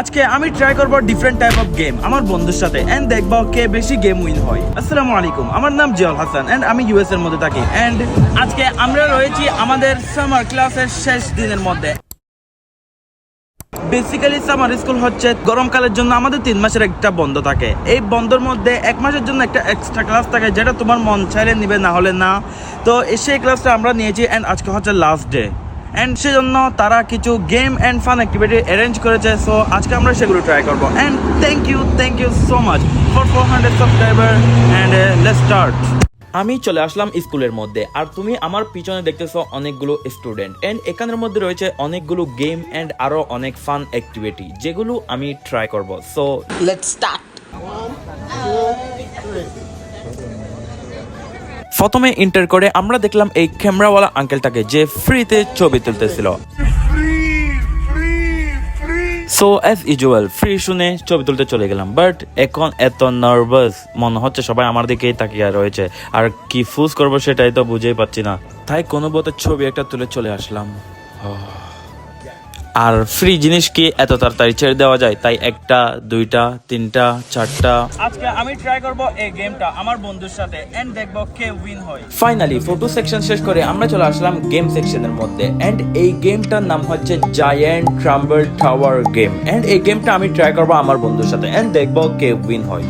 আজকে আমি ট্রাই করব ডিফারেন্ট টাইপ অফ গেম আমার বন্ধুর সাথে এন্ড দেখব কে বেশি গেম উইন হয়। আসসালামু আলাইকুম, আমার নাম জিয়াউল হাসান এন্ড আমি ইউএস এর মধ্যে থাকি। এন্ড আজকে আমরা রয়েছি আমাদের সামার ক্লাসের শেষ দিনের মধ্যে। বেসিক্যালি সামার স্কুল হচ্ছে গরমকালের জন্য আমাদের তিন মাসের একটা বন্ধ থাকে। এই বন্ধের মধ্যে এক মাসের জন্য একটা এক্সট্রা ক্লাস থাকে, যেটা তোমার মন চাইলে নিবে, না হলে না। তো সেই ক্লাসটা আমরা নিয়েছি অ্যান্ড আজকে হচ্ছে লাস্ট ডে অ্যান্ড সেজন্য তারা কিছু game and fun activity arrange করেছে সো আজকে আমরা সেগুলো ট্রাই করব। And thank you thank you so much for four hundred subscriber and let start আমি চলে আসলাম স্কুলের মধ্যে আর তুমি আমার পিছনে দেখতেছো অনেকগুলো স্টুডেন্ট অ্যান্ড এখানের মধ্যে রয়েছে অনেকগুলো গেম অ্যান্ড আরও অনেক ফান অ্যাক্টিভিটি যেগুলো আমি ট্রাই করব। So Let's start. প্রথমে ইন্টার করে আমরা দেখলাম এই ক্যামেরাওয়ালা আঙ্কেলটাকে যে ফ্রিতে ছবি তুলতেছিল। সো অ্যাজ ইউজুয়াল ফ্রি শুনে ছবি তুলতে চলে গেলাম। বাট এখন এত নার্ভাস মনে হচ্ছে সবাই আমার দিকেই তাকিয়ে রয়েছে। আর কি ফুস করব সেটাই তো বুঝেই পাচ্ছি না। তাই কোনো বোধ ছবি একটা তুলে চলে আসলাম। আর ফ্রি জিনিস কি এত তাড়াতাড়ি ছেড়ে দেওয়া যায়? তাই একটা দুইটা তিনটা চারটা। আজকে আমি ট্রাই করব এই গেমটা আমার বন্ধুর সাথে এন্ড দেখব কে উইন হয়। ফাইনালি ফটো সেকশন শেষ করে আমরা চলে আসলাম গেম সেকশনের মধ্যে। এন্ড এই গেমটার নাম হচ্ছে giant tumble tower game and এই গেমটা আমি ট্রাই করব আমার বন্ধুর সাথে। এন্ড দেখব কে উইন হয়।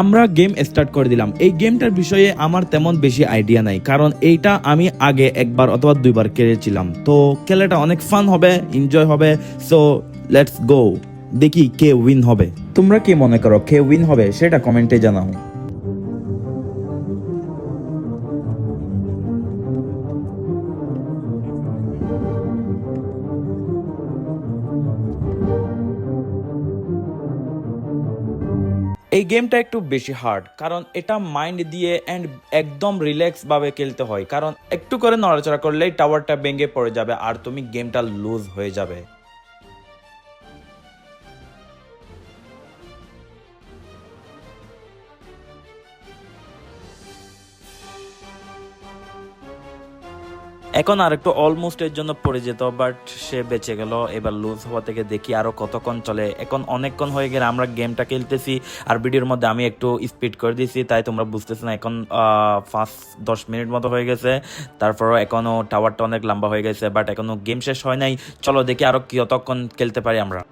আমরা গেম স্টার্ট করে দিলাম। এই গেমটার বিষয়ে আমার তেমন বেশি আইডিয়া নাই, কারণ এইটা আমি আগে একবার অথবা দুইবার খেলেছিলাম। তো খেলাটা অনেক ফান হবে এনজয় হবে সো লেটস গো দেখি কে উইন হবে। তোমরা কি মনে করো কে উইন হবে সেটা কমেন্টে জানাও। এই গেমটা একটু বেশি হার্ড কারণ এটা মাইন্ড দিয়ে অ্যান্ড একদম রিল্যাক্সভাবে খেলতে হয়। কারণ একটু করে নড়াচড়া করলেই টাওয়ারটা ভেঙে পড়ে যাবে আর তুমি গেমটা লুজ হয়ে যাবে। এখন আর একটু অলমোস্ট এর জন্য পড়ে যেত বাট সে বেঁচে গেল। এবার লুজ হওয়া থেকে দেখি আরও কতক্ষণ চলে। এখন অনেকক্ষণ হয়ে গেলে আমরা গেমটা খেলতেছি, আর ভিডিওর মধ্যে আমি একটু স্পিড করে দিয়েছি তাই তোমরা বুঝতেছ না, এখন ফার্স্ট দশ মিনিট মতো হয়ে গেছে। তারপরও এখনও টাওয়ারটা অনেক লম্বা হয়ে গেছে বাট এখনও গেম শেষ হয় নাই। চলো দেখি আরও কতক্ষণ খেলতে পারি আমরা।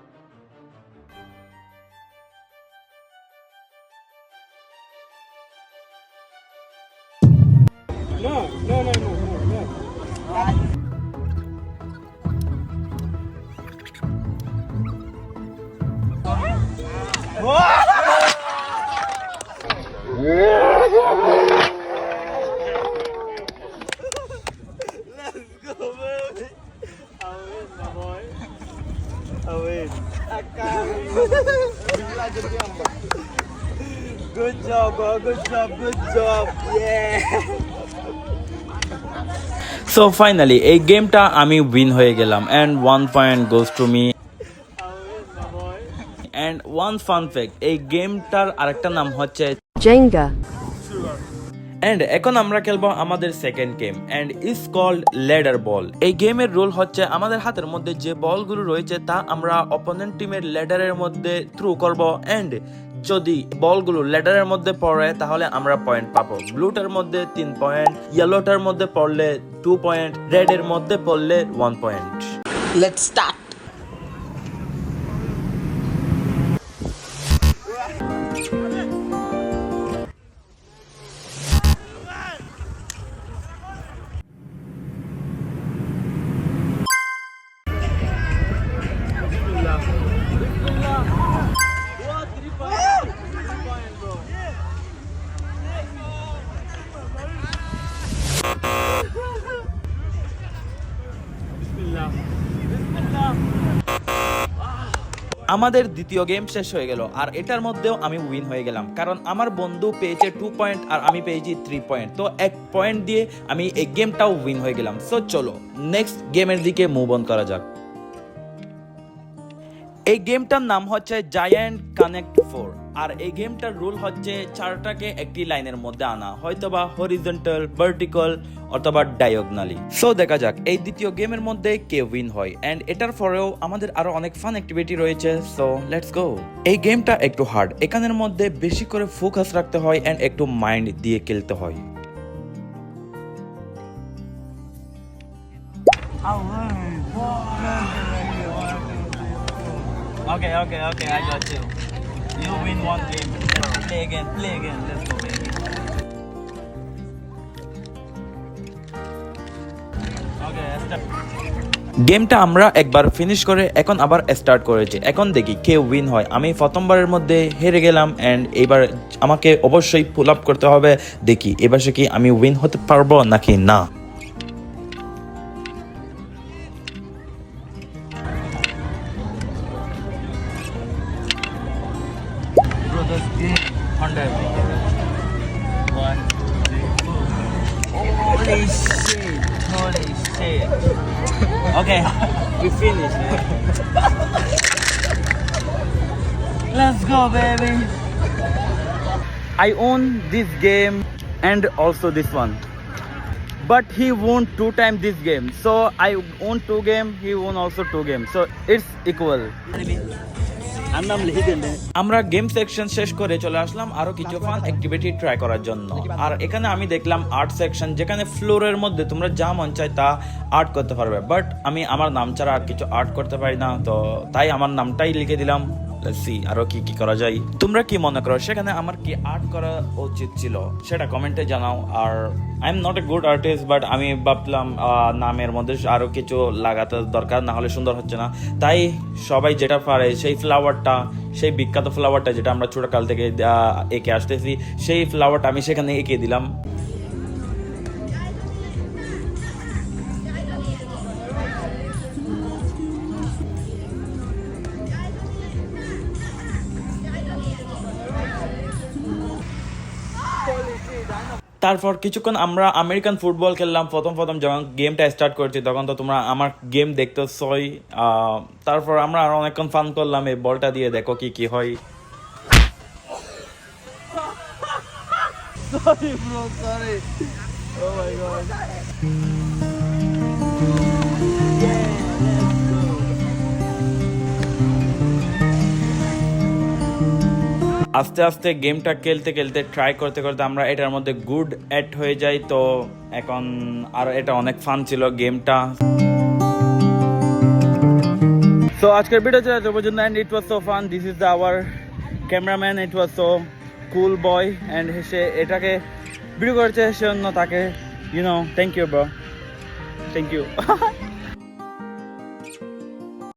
Good job, bro. Good job. Good job. Yeah. So finally এই গেমটা আমি উইন হয়ে গেলাম and one point goes to me and one fun fact এই গেমটার আরেকটা নাম হচ্ছে Jenga. এন্ড এখন আমরা খেলব আমাদের second game and is called ladder ball এই গেমের রুল হচ্ছে আমাদের হাতের মধ্যে যে বলগুলো রয়েছে তা আমরা অপোনেন্ট টিমের লেডারের মধ্যে থ্রু করব এন্ড যদি বলগুলো লেডারের মধ্যে পড়ে তাহলে আমরা পয়েন্ট পাবো ব্লুটার মধ্যে তিন পয়েন্ট ইয়েলোটার মধ্যে পড়লে টু পয়েন্ট রেডের মধ্যে পড়লে ওয়ান পয়েন্ট Let's start. আমাদের দ্বিতীয় গেম শেষ হয়ে গেল, আর এটার মধ্যেও আমি উইন হয়ে গেলাম। কারণ আমার বন্ধু পেয়েছে টু পয়েন্ট আর আমি পেয়েছি থ্রি পয়েন্ট তো এক পয়েন্ট দিয়ে আমি এই গেমটাও উইন হয়ে গেলাম। সো চলো নেক্সট গেমের দিকে মুভ অন করা যাক। এই গেমটার নাম হচ্ছে জায়ান্ট কানেক্ট ফোর আর এই গেমটার রুল হচ্ছে চারটাকে একটি লাইনের মধ্যে আনা, হয়তোবা হরিজন্টাল ভার্টিক্যাল অথবা ডায়াগনালি সো দেখা যাক, এই দ্বিতীয় গেমের মধ্যে কে উইন হয়। এন্ড এটার পরেও আমাদের আরও অনেক ফান অ্যাক্টিভিটি রয়েছে সো লেটস গো এই গেমটা একটু হার্ড এখানের মধ্যে বেশি করে ফোকাস রাখতে হয় এন্ড একটু মাইন্ড দিয়ে খেলতে হয়। Okay, okay, okay, I got you. You win one game. Let's play again, play again. Let's go, baby. Okay. গেমটা আমরা একবার ফিনিশ করে এখন আবার স্টার্ট করেছি এখন দেখি কে উইন হয় আমি প্রথমবারের মধ্যে হেরে গেলাম অ্যান্ড এবার আমাকে অবশ্যই পুল আপ করতে হবে দেখি এবার সে কি আমি উইন হতে পারব নাকি না Honda. One, two, Holy shit. Holy shit. Okay, we finished. Let's go, baby. I own this game and also this one. But he won two times this game. So I own two game, he won also two games. So it's equal. আমরা game section শেষ করে চলে আসলাম আরও কিছু fun activity try করার জন্য। আর এখানে আমি দেখলাম আর্ট সেকশন, যেখানে ফ্লোরের মধ্যে তোমরা যা মন চায় তা আর্ট করতে পারবে। বাট আমি আমার নাম ছাড়া আর কিছু আর্ট করতে পারি না, তো তাই আমার নামটাই লিখে দিলাম। সি আরও কি কি করা যায়? তোমরা কি মনে করো, সেখানে আমার কি আর্ট করা উচিত ছিল? সেটা কমেন্টে জানাও। আর I am not a good artist but আমি ভাবলাম নামের মধ্যে আরও কিছু লাগাতে দরকার, না হলে সুন্দর হচ্ছে না। তাই সবাই যেটা পারে, সেই ফ্লাওয়ারটা সেই বিখ্যাত ফ্লাওয়ারটা যেটা আমরা ছোটকাল থেকে এঁকে আসতেছি, সেই ফ্লাওয়ারটা আমি সেখানে এঁকে দিলাম। তারপর কিছুক্ষণ আমরা আমেরিকান ফুটবল খেললাম প্রথম প্রথম যখন গেমটা স্টার্ট করছি তখন তো তোমরা আমার গেম দেখতেছই তারপর আমরা আরও অনেকক্ষণ ফান করলাম এই বলটা দিয়ে দেখো কি কি হয় Sorry, bro. Sorry. Oh my god. আস্তে আস্তে গেমটা খেলতে খেলতে ট্রাই করতে করতে আমরা এটার মধ্যে গুড অ্যাড হয়ে যাই। তো এখন আর এটা অনেক ফান ছিল গেমটা। সো আজকের ভিডিও ছিল এত পর্যন্ত and it was so fun this is the our cameraman it was so cool boy and সে এটাকে ভিডিও করেছে সেজন্য তাকে you know thank you bro thank you